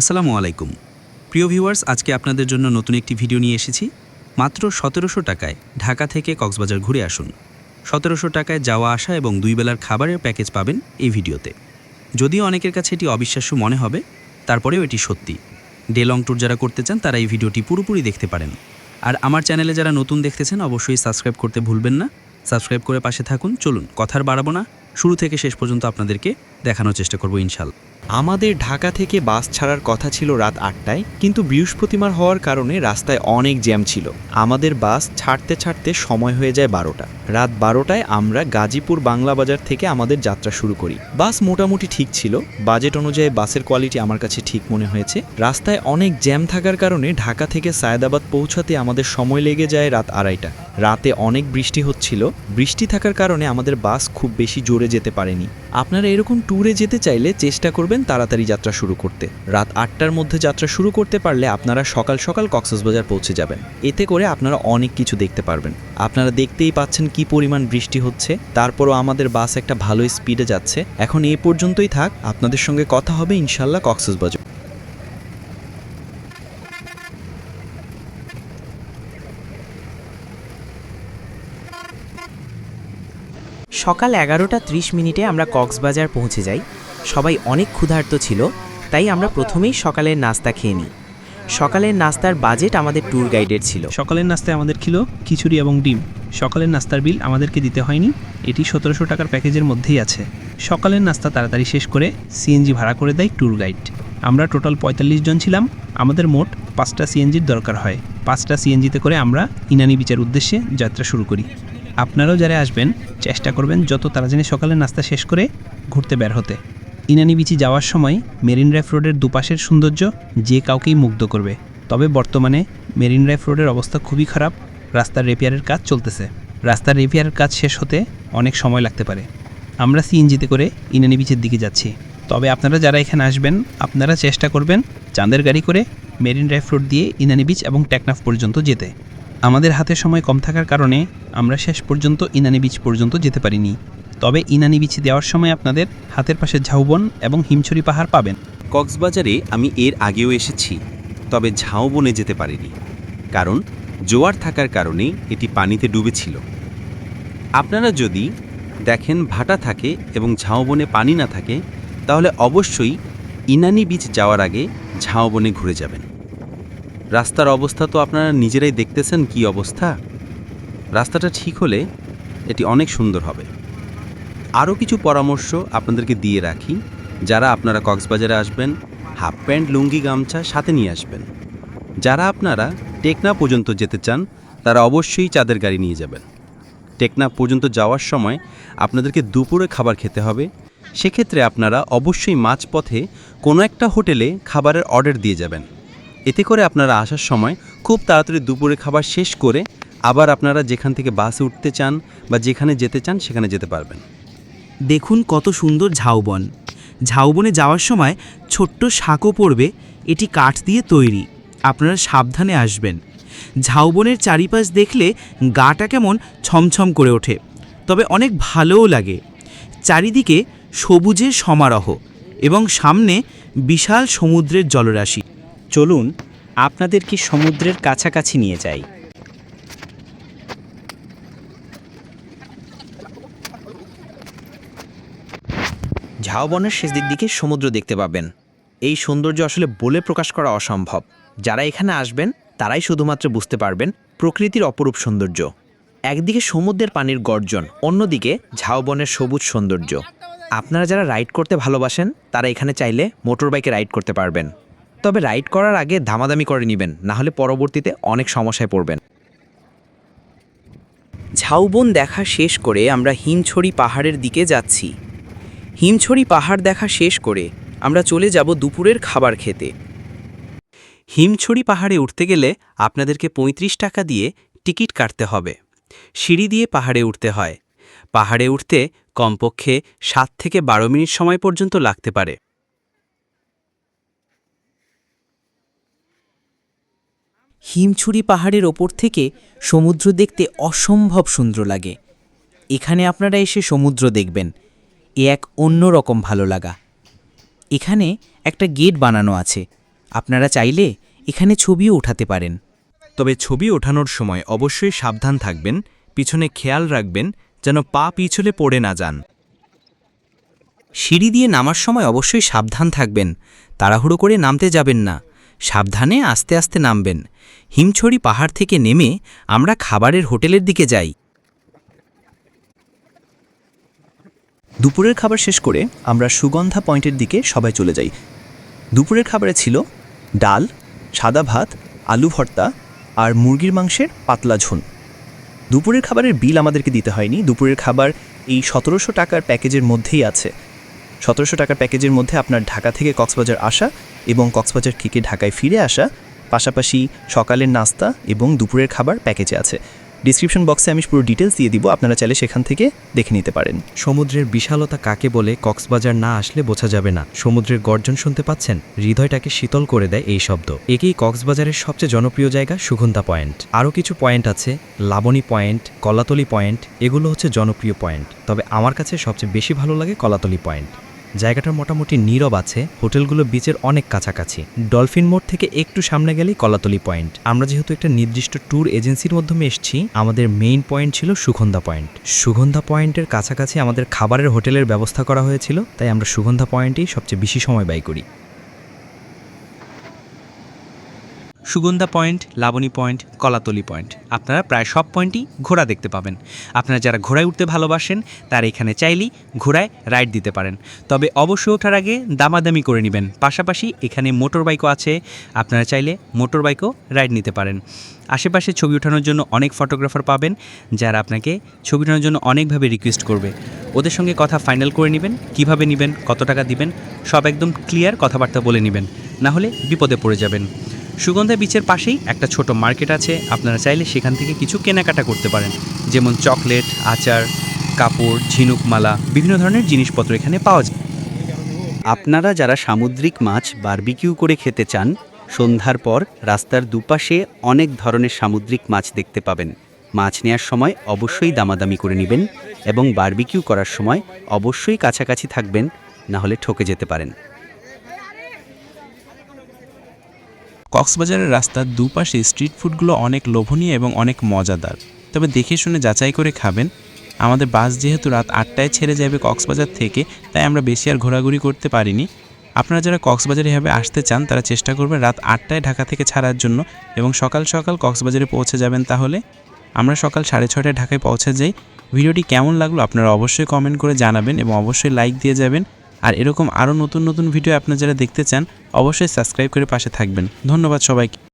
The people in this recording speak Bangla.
আসসালামু আলাইকুম। প্রিয় ভিউয়ার্স, আজকে আপনাদের জন্য নতুন একটি ভিডিও নিয়ে এসেছি। মাত্র সতেরোশো টাকায় ঢাকা থেকে কক্সবাজার ঘুরে আসুন। সতেরোশো টাকায় যাওয়া আসা এবং দুই বেলার খাবারের প্যাকেজ পাবেন এই ভিডিওতে। যদিও অনেকের কাছে এটি অবিশ্বাস্য মনে হবে, তারপরেও এটি সত্যি। ডে লং ট্যুর যারা করতে চান, তারা এই ভিডিওটি পুরোপুরি দেখতে পারেন। আর আমার চ্যানেলে যারা নতুন দেখতেছেন, অবশ্যই সাবস্ক্রাইব করতে ভুলবেন না। সাবস্ক্রাইব করে পাশে থাকুন। চলুন, কথার বাড়াবো না। শুরু থেকে শেষ পর্যন্ত আপনাদেরকে দেখানোর চেষ্টা করব ইনশাল্লাহ। আমাদের ঢাকা থেকে বাস ছাড়ার কথা ছিল রাত আটটায়, কিন্তু বৃহস্পতিবার হওয়ার কারণে রাস্তায় অনেক জ্যাম ছিল। আমাদের বাস ছাড়তে ছাড়তে সময় হয়ে যায় বারোটা। রাত বারোটায় আমরা গাজীপুর বাংলা বাজার থেকে আমাদের যাত্রা শুরু করি। বাস মোটামুটি ঠিক ছিল, বাজেট অনুযায়ী বাসের কোয়ালিটি আমার কাছে ঠিক মনে হয়েছে। রাস্তায় অনেক জ্যাম থাকার কারণে ঢাকা থেকে সায়দাবাদ পৌঁছাতে আমাদের সময় লেগে যায় রাত আড়াইটা। রাতে অনেক বৃষ্টি হচ্ছিল, বৃষ্টি থাকার কারণে আমাদের বাস খুব বেশি জোরে যেতে পারেনি। আপনারা এরকম ট্যুরে যেতে চাইলে চেষ্টা করবেন তাড়াতাড়ি যাত্রা শুরু করতে। রাত আটটার মধ্যে যাত্রা শুরু করতে পারলে আপনারা সকাল সকাল কক্সবাজার পৌঁছে যাবেন। এতে করে আপনারা অনেক কিছু দেখতে পারবেন। আপনারা দেখতেই পাচ্ছেন কি পরিমাণ বৃষ্টি হচ্ছে। তারপরও আমাদের বাস একটা ভালো স্পিডে যাচ্ছে। এখন এ পর্যন্তই থাক। আপনাদের সঙ্গে কথা হবে ইনশাল্লাহ কক্সবাজার সকাল এগারোটা ত্রিশ মিনিটে আমরা কক্সবাজার পৌঁছে যাই। সবাই অনেক ক্ষুধার্ত ছিল, তাই আমরা প্রথমেই সকালের নাস্তা খেয়ে নিই। সকালের নাস্তার বাজেট আমাদের ট্যুর গাইডের ছিল। সকালের নাস্তায় আমাদের ছিল খিচুড়ি এবং ডিম। সকালের নাস্তার বিল আমাদেরকে দিতে হয়নি, এটি সতেরোশো টাকার প্যাকেজের মধ্যেই আছে। সকালের নাস্তা তাড়াতাড়ি শেষ করে সিএনজি ভাড়া করে দেয় ট্যুর গাইড আমরা টোটাল পঁয়তাল্লিশ জন ছিলাম, আমাদের মোট পাঁচটা সিএনজির দরকার হয়। পাঁচটা সিএনজিতে করে আমরা ইনানি বিচের উদ্দেশ্যে যাত্রা শুরু করি। আপনারাও যারা আসবেন, চেষ্টা করবেন যত তারা তাড়াতাড়ি সকালে নাস্তা শেষ করে ঘুরতে বের হতে। ইনানি বিচি যাওয়ার সময় মেরিন ড্রাইভ রোডের দুপাশের সৌন্দর্য যে কাউকেই মুগ্ধ করবে। তবে বর্তমানে মেরিন ড্রাইভ রোডের অবস্থা খুবই খারাপ, রাস্তার রিপেয়ারের কাজ চলতেছে। রাস্তার রিপেয়ারের কাজ শেষ হতে অনেক সময় লাগতে পারে। আমরা সিএনজিতে করে ইনানি বিচের দিকে যাচ্ছি। তবে আপনারা যারা এখানে আসবেন, আপনারা চেষ্টা করবেন চাঁদের গাড়ি করে মেরিন ড্রাইভ রোড দিয়ে ইনানি বিচ এবং টেকনাফ পর্যন্ত যেতে। আমাদের হাতে সময় কম থাকার কারণে আমরা শেষ পর্যন্ত ইনানি বিচ পর্যন্ত যেতে পারিনি। তবে ইনানি বিচ দেওয়ার সময় আপনাদের হাতের পাশে ঝাউবন এবং হিমছড়ি পাহাড় পাবেন। কক্সবাজারে আমি এর আগেও এসেছি, তবে ঝাউবনে যেতে পারিনি, কারণ জোয়ার থাকার কারণে এটি পানিতে ডুবেছিল। আপনারা যদি দেখেন ভাটা থাকে এবং ঝাউবনে পানি না থাকে, তাহলে অবশ্যই ইনানি বিচ যাওয়ার আগে ঝাউবনে ঘুরে যাবেন। রাস্তার অবস্থা তো আপনারা নিজেরাই দেখতেছেন কি অবস্থা। রাস্তাটা ঠিক হলে এটি অনেক সুন্দর হবে। আরও কিছু পরামর্শ আপনাদেরকে দিয়ে রাখি, যারা আপনারা কক্সবাজারে আসবেন, হাফ প্যান্ট, লুঙ্গি, গামছা সাথে নিয়ে আসবেন। যারা আপনারা টেকনা পর্যন্ত যেতে চান, তারা অবশ্যই চাঁদের গাড়ি নিয়ে যাবেন। টেকনা পর্যন্ত যাওয়ার সময় আপনাদেরকে দুপুরে খাবার খেতে হবে। সেক্ষেত্রে আপনারা অবশ্যই মাঝপথে কোনো একটা হোটেলে খাবারের অর্ডার দিয়ে যাবেন। এতে করে আপনারা আসার সময় খুব তাড়াতাড়ি দুপুরে খাবার শেষ করে আবার আপনারা যেখান থেকে বাসে উঠতে চান বা যেখানে যেতে চান সেখানে যেতে পারবেন। দেখুন কত সুন্দর ঝাউবন। ঝাউবনে যাওয়ার সময় ছোট্ট শাঁকও পড়বে, এটি কাঠ দিয়ে তৈরি, আপনারা সাবধানে আসবেন। ঝাউবনের চারিপাশ দেখলে গাটা কেমন ছমছম করে ওঠে, তবে অনেক ভালোও লাগে। চারিদিকে সবুজের সমারোহ এবং সামনে বিশাল সমুদ্রের জলরাশি। চলুন আপনাদেরকে সমুদ্রের কাছাকাছি নিয়ে যাই? ঝাউবনের শেষ দিক দিকে সমুদ্র দেখতে পাবেন। এই সৌন্দর্য আসলে বলে প্রকাশ করা অসম্ভব। যারা এখানে আসবেন, তারাই শুধুমাত্র বুঝতে পারবেন প্রকৃতির অপরূপ সৌন্দর্য। একদিকে সমুদ্রের পানির গর্জন, অন্যদিকে ঝাউবনের সবুজ সৌন্দর্য। আপনারা যারা রাইড করতে ভালোবাসেন, তারা এখানে চাইলে মোটর বাইকে রাইড করতে পারবেন। তবে রাইড করার আগে দামাদামি করে নেবেন, না হলে পরবর্তীতে অনেক সমস্যায় পড়বেন। ঝাউবন দেখা শেষ করে আমরা হিমছড়ি পাহাড়ের দিকে যাচ্ছি। হিমছড়ি পাহাড় দেখা শেষ করে আমরা চলে যাব দুপুরের খাবার খেতে। হিমছড়ি পাহাড়ে উঠতে গেলে আপনাদেরকে ৩৫ টাকা দিয়ে টিকিট কাটতে হবে। সিঁড়ি দিয়ে পাহাড়ে উঠতে হয়। পাহাড়ে উঠতে কমপক্ষে সাত থেকে বারো মিনিট সময় পর্যন্ত লাগতে পারে। হিমছড়ি পাহাড়ের ওপর থেকে সমুদ্র দেখতে অসম্ভব সুন্দর লাগে। এখানে আপনারা এসে সমুদ্র দেখবেন। এ এক অন্যরকম ভালো লাগা। এখানে একটা গেট বানানো আছে। আপনারা চাইলে এখানে ছবিও ওঠাতে পারেন। তবে ছবি ওঠানোর সময় অবশ্যই সাবধান থাকবেন, পিছনে খেয়াল রাখবেন, যেন পা পিছলে পড়ে না যান। সিঁড়ি দিয়ে নামার সময় অবশ্যই সাবধান থাকবেন। তাড়াহুড়ো করে নামতে যাবেন না। সাবধানে আস্তে আস্তে নামবেন। হিমছড়ি পাহাড় থেকে নেমে আমরা খাবারের হোটেলের দিকে যাই। দুপুরের খাবার শেষ করে আমরা সুগন্ধা পয়েন্টের দিকে সবাই চলে যাই। দুপুরের খাবারে ছিল ডাল, সাদা ভাত, আলু ভর্তা আর মুরগির মাংসের পাতলা ঝোল। দুপুরের খাবারের বিল আমাদেরকে দিতে হয়নি। দুপুরের খাবার এই সতেরোশো টাকার প্যাকেজের মধ্যেই আছে। সতেরোশো টাকার প্যাকেজের মধ্যে আপনার ঢাকা থেকে কক্সবাজার আসা এবং কক্সবাজার থেকে ঢাকায় ফিরে আসা, পাশাপাশি সকালের নাস্তা এবং দুপুরের খাবার প্যাকেজে আছে। ডিসক্রিপশন বক্সে আমি পুরো ডিটেলস দিয়ে দিব, আপনারা চাইলে সেখান থেকে দেখে নিতে পারেন। সমুদ্রের বিশালতা কাকে বলে, কক্সবাজার না আসলে বোঝা যাবে না। সমুদ্রের গর্জন শুনতে পাচ্ছেন? হৃদয়টাকে শীতল করে দেয় এই শব্দ। একেই কক্সবাজারের সবচেয়ে জনপ্রিয় জায়গা, সুগন্ধা পয়েন্ট। আরও কিছু পয়েন্ট আছে, লাবণী পয়েন্ট, কলাতলি পয়েন্ট, এগুলো হচ্ছে জনপ্রিয় পয়েন্ট। তবে আমার কাছে সবচেয়ে বেশি ভালো লাগে কলাতলি পয়েন্ট। জায়গাটা মোটামুটি নীরব আছে, হোটেলগুলো বিচের অনেক কাছাকাছি। ডলফিন মোড় থেকে একটু সামনে গেলেই কলাতলি পয়েন্ট আমরা যেহেতু একটা নির্দিষ্ট ট্যুর এজেন্সির মাধ্যমে এসেছি, আমাদের মেইন পয়েন্ট ছিল সুগন্ধা পয়েন্ট সুগন্ধা পয়েন্টের কাছাকাছি আমাদের খাবারের হোটেলের ব্যবস্থা করা হয়েছিল, তাই আমরা সুগন্ধা পয়েন্টেই সবচেয়ে বেশি সময় ব্যয় করি। Sugandha point, Laboni point, Kolatoli point. আপনারা প্রায় সব পয়েন্টই ঘোড়া দেখতে পাবেন। আপনারা যারা ঘোড়ায় উঠতে ভালোবাসেন, তারা এখানে চাইলেই ঘোড়ায় রাইড দিতে পারেন। তবে অবশ্যই ওঠার আগে দামাদামি করে নেবেন। পাশাপাশি এখানে মোটর বাইকও আছে। আপনারা চাইলে মোটর বাইকও রাইড নিতে পারেন। আশেপাশে ছবি ওঠানোর জন্য অনেক ফটোগ্রাফার পাবেন, যারা আপনাকে ছবি ওঠানোর জন্য অনেকভাবে রিকোয়েস্ট করবে। ওদের সঙ্গে কথা ফাইনাল করে নেবেন, কীভাবে নেবেন, কত টাকা দিবেন, সব একদম ক্লিয়ার কথাবার্তা বলে নেবেন। না হলে বিপদে পড়ে যাবেন। সুগন্ধা বিচের পাশেই একটা ছোট মার্কেট আছে। আপনারা চাইলে সেখান থেকে কিছু কেনাকাটা করতে পারেন। যেমন চকলেট আচার, কাপড় ঝিনুক মালা বিভিন্ন ধরনের জিনিসপত্র এখানে পাওয়া যায়। আপনারা যারা সামুদ্রিক মাছ বারবিকিউ করে খেতে চান, সন্ধ্যার পর রাস্তার দুপাশে অনেক ধরনের সামুদ্রিক মাছ দেখতে পাবেন। মাছ নেওয়ার সময় অবশ্যই দামাদামি করে নেবেন এবং বারবিকিউ করার সময় অবশ্যই কাছাকাছি থাকবেন না হলে ঠকে যেতে পারেন। কক্সবাজারের রাস্তার দুপাশে স্ট্রিট ফুডগুলো অনেক লোভনীয় এবং অনেক মজাদার। তবে দেখে শুনে যাচাই করে খাবেন, আমাদের বাস যেহেতু রাত আটটায় ছেড়ে যাবে কক্সবাজার থেকে, তাই আমরা বেশি আর ঘোরাঘুরি করতে পারিনি। আপনারা যারা কক্সবাজারে এভাবে আসতে চান, তারা চেষ্টা করবেন রাত আটটায় ঢাকা থেকে ছাড়ার জন্য এবং সকাল সকাল কক্সবাজারে পৌঁছে যাবেন তাহলে। আমরা সকাল সাড়ে ছটায় ঢাকায় পৌঁছে যাই। ভিডিওটি কেমন লাগল আপনারা অবশ্যই কমেন্ট করে জানাবেন এবং অবশ্যই লাইক দিয়ে যাবেন। আর এরকম আরও নতুন নতুন ভিডিও আপনারা যারা দেখতে চান, অবশ্যই সাবস্ক্রাইব করে পাশে থাকবেন। ধন্যবাদ সবাইকে।